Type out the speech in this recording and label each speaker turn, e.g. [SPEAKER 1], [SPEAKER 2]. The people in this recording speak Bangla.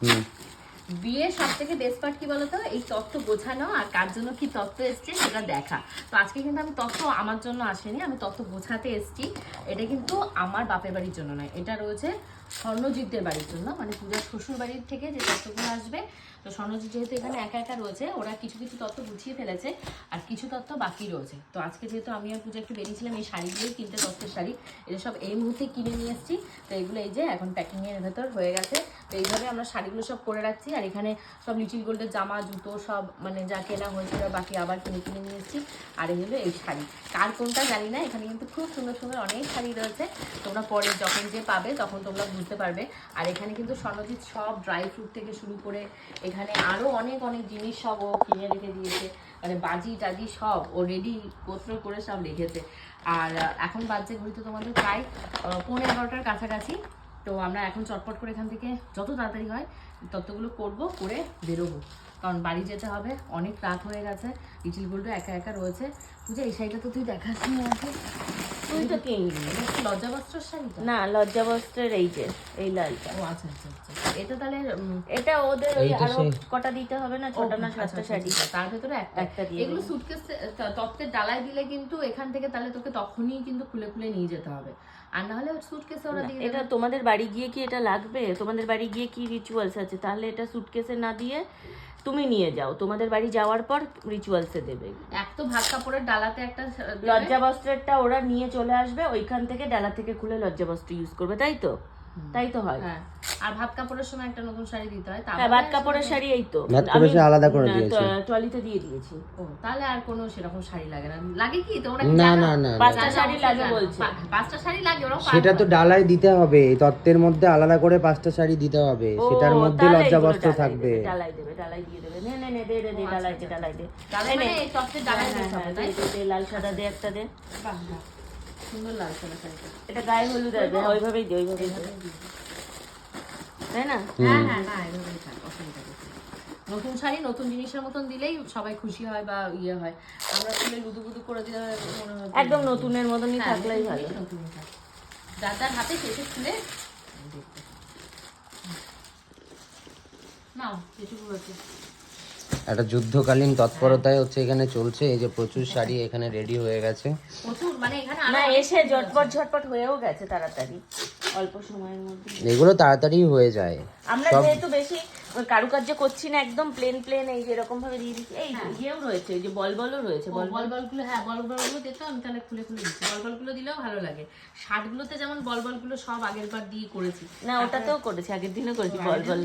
[SPEAKER 1] হুম
[SPEAKER 2] বিয়ের সব থেকে বেস্ট পার্ট কি বলতো? এই তত্ত্ব বোঝানো আর কার জন্য কি তত্ত্ব এসছে সেটা দেখা। তো আজকে কিন্তু আমি তত্ত্ব আমার জন্য আসেনি, আমি তত্ত্ব বোঝাতে এসেছি। এটা কিন্তু আমার বাপের বাড়ির জন্য নয়, এটা রয়েছে স্বর্ণজিৎদের বাড়ির জন্য মানে পূজার শ্বশুর বাড়ির থেকে যে তত্ত্বগুলো আসবে। তো স্বর্ণজিৎ যেহেতু এখানে একা একা রয়েছে, ওরা কিছু কিছু তত্ত্ব গুছিয়ে ফেলেছে আর কিছু তত্ত্ব বাকি রয়েছে। তো আজকে যেহেতু আমি আর পূজা একটু বেরিয়েছিলাম এই শাড়িগুলোই কিনতে তত্ত্বের শাড়ি, এটা সব এই মুহূর্তে কিনে নিয়ে এসেছি। তো এগুলো এই যে এখন প্যাকিংয়ের ভেতর হয়ে গেছে। তো এইভাবে আমরা শাড়িগুলো সব করে রাখছি। আর এখানে সব লিটিল গোল্ডের জামা জুতো সব মানে যা কেনা হয়েছিল বাকি আবার কিনে কিনে নিয়ে এসেছি। আর এই হলো এই শাড়ি। কার কোনটা জানি না এখানে কিন্তু খুব সুন্দর সুন্দর অনেক শাড়ি রয়েছে। তোমরা পরে যখন যে পাবে তখন তোমরা বুঝতে পারবে। আর এখানে কিন্তু স্বর্ণজিৎ সব ড্রাই ফ্রুট থেকে শুরু করে এখানে আরও অনেক অনেক জিনিস সব ও কিনে রেখে দিয়েছে। মানে বাজি টাজি সব ও রেডি গোত্র করে সব রেখেছে। আর এখন বাজছে ঘড়িতে তোমাদের প্রায় আহ, পৌনে এগারোটার কাছাকাছি। তো আমরা এখন চটপট করে এখান থেকে যত তাড়াতাড়ি হয় ততগুলো করব করে বেরোবো। কারণ বাড়ি যেতে হবে অনেক রাত হয়ে গেছে লিটিল গোল্ডও একা একা রয়েছে। পূজা এই শাড়িটা তো তুই দেখাসনি আমাকে।
[SPEAKER 3] তুই তো কিনবি
[SPEAKER 2] লজ্জা বস্ত্রের শাড়িটা?
[SPEAKER 3] না লজ্জা বস্ত্রের এই যে এই লালটা।
[SPEAKER 2] ও আচ্ছা আচ্ছা আচ্ছা। এটা তাহলে
[SPEAKER 3] এটা ওদের ওই
[SPEAKER 1] আরও
[SPEAKER 3] কটা দিতে হবে না ছটা না
[SPEAKER 2] আচ্ছা,
[SPEAKER 3] সাতটা
[SPEAKER 2] আচ্ছা,
[SPEAKER 3] শাড়ি।
[SPEAKER 2] আচ্ছা, তার ভেতরে একটা।
[SPEAKER 3] একটা দিয়ে
[SPEAKER 2] এগুলো। সুটকেস তত্ত্বের ডালায় দিলে কিন্তু এখান থেকে তাহলে তোকে তখনই কিন্তু খুলে খুলে নিয়ে যেতে হবে। আর না হলে সুটকেসে ওরা দিয়ে
[SPEAKER 3] এটা তোমাদের বাড়ি গিয়ে কি এটা লাগবে? তোমাদের বাড়ি গিয়ে কি রিচুয়ালস আছে? তাহলে এটা সুটকেসে না দিয়ে তুমি নিয়ে যাও। তোমাদের বাড়ি যাওয়ার পর রিচুয়ালসে দেবে।
[SPEAKER 2] এক তো ভাত কাপড়ের ডালাতে একটা।
[SPEAKER 3] লজ্জা বস্ত্রেরটা ওরা নিয়ে চলে আসবে ওইখান থেকে ডালা থেকে খুলে লজ্জা বস্ত্র ইউজ করবে তাই তো? তাই তো হয়।
[SPEAKER 2] হ্যাঁ। আর ভাত কাপড়ের সময় একটা নতুন শাড়ি দিতে হয়
[SPEAKER 3] হ্যাঁ ভাত কাপড়ের শাড়ি এই তো।
[SPEAKER 1] ভাত কাপড়ের আলাদা করে দিয়েছে।
[SPEAKER 3] ট্রলিতে দিয়ে দিয়েছি।
[SPEAKER 2] ও তাহলে আর কোনো সেরকম শাড়ি লাগে না। লাগে কি? তোমরা
[SPEAKER 1] না না না না।
[SPEAKER 3] পাঁচটা শাড়ি লাগে বলছে।
[SPEAKER 2] পাঁচটা শাড়ি লাগে ওরা
[SPEAKER 1] সেটা তো ডালায় দিতে হবে। তত্ত্বের মধ্যে আলাদা করে পাঁচটা শাড়ি দিতে হবে। সেটার মধ্যে
[SPEAKER 3] তাহলে
[SPEAKER 1] লজ্জা বস্ত্র থাকবে।
[SPEAKER 3] ডালাই দেবে ডালাই দিয়ে দেবে। নে নে নে দে দে দে ডালাই
[SPEAKER 2] আচ্ছা,
[SPEAKER 3] দে ডালাই দে
[SPEAKER 2] ডালাই
[SPEAKER 3] নে।
[SPEAKER 2] মানে তত্ত্বের ডালায়
[SPEAKER 3] হ্যাঁ,
[SPEAKER 2] বসাবে,
[SPEAKER 3] হ্যাঁ,
[SPEAKER 2] তাই
[SPEAKER 3] লাল সাদা দে একটা দে।
[SPEAKER 2] বাহ, বাহ। সুন্দর লাগছে না শাড়িটা
[SPEAKER 3] এটা গায়ে হলুদ আসবে হ্যাঁ, ওইভাবেই দে ওইভাবেই তাই না?
[SPEAKER 2] হ্যাঁ হ্যাঁ না এভাবেই থাক অসুবিধা নতুন শাড়ি নতুন জিনিসের মতন দিলেই সবাই খুশি হয় বা ইয়ে হয়। আমরা খুলে লুদু বুদু করে দিলে মনে হয়
[SPEAKER 3] একদম নতুনের মতনই
[SPEAKER 2] হ্যাঁ,
[SPEAKER 3] থাকলেই ভালো।
[SPEAKER 2] নতুনই যার যার হাতে শেষে খুলে। নাও যেটুকু আছে
[SPEAKER 1] একটা যুদ্ধকালীন তৎপরতায় হচ্ছে এখানে চলছে। এই যে প্রচুর শাড়ি এখানে রেডি হয়ে গেছে।
[SPEAKER 2] প্রচুর মানে এখানে
[SPEAKER 3] না এসে ঝটপট ঝটপট হয়েও গেছে তাড়াতাড়ি অল্প সময়ের মধ্যে।
[SPEAKER 1] এগুলো তাড়াতাড়ি হয়ে যায়।
[SPEAKER 3] আমরা যেহেতু বেশি কারুকার্য করছি না একদম প্লেন প্লেন এই যে এরকম ভাবে দিয়ে দিচ্ছি। এই ইয়েও রয়েছে এই যে বল বলও রয়েছে বল
[SPEAKER 2] বল বলগুলো হ্যাঁ বল বলগুলো দিত আমি তাহলে খুলে খুলে দিচ্ছি। বল বলগুলো দিলেও ভালো লাগে। শার্টগুলোতে যেমন বল বলগুলো সব আগের বার দিয়ে করেছি।
[SPEAKER 3] না ওটাতেও করেছি আগের দিনও করেছি বল বল।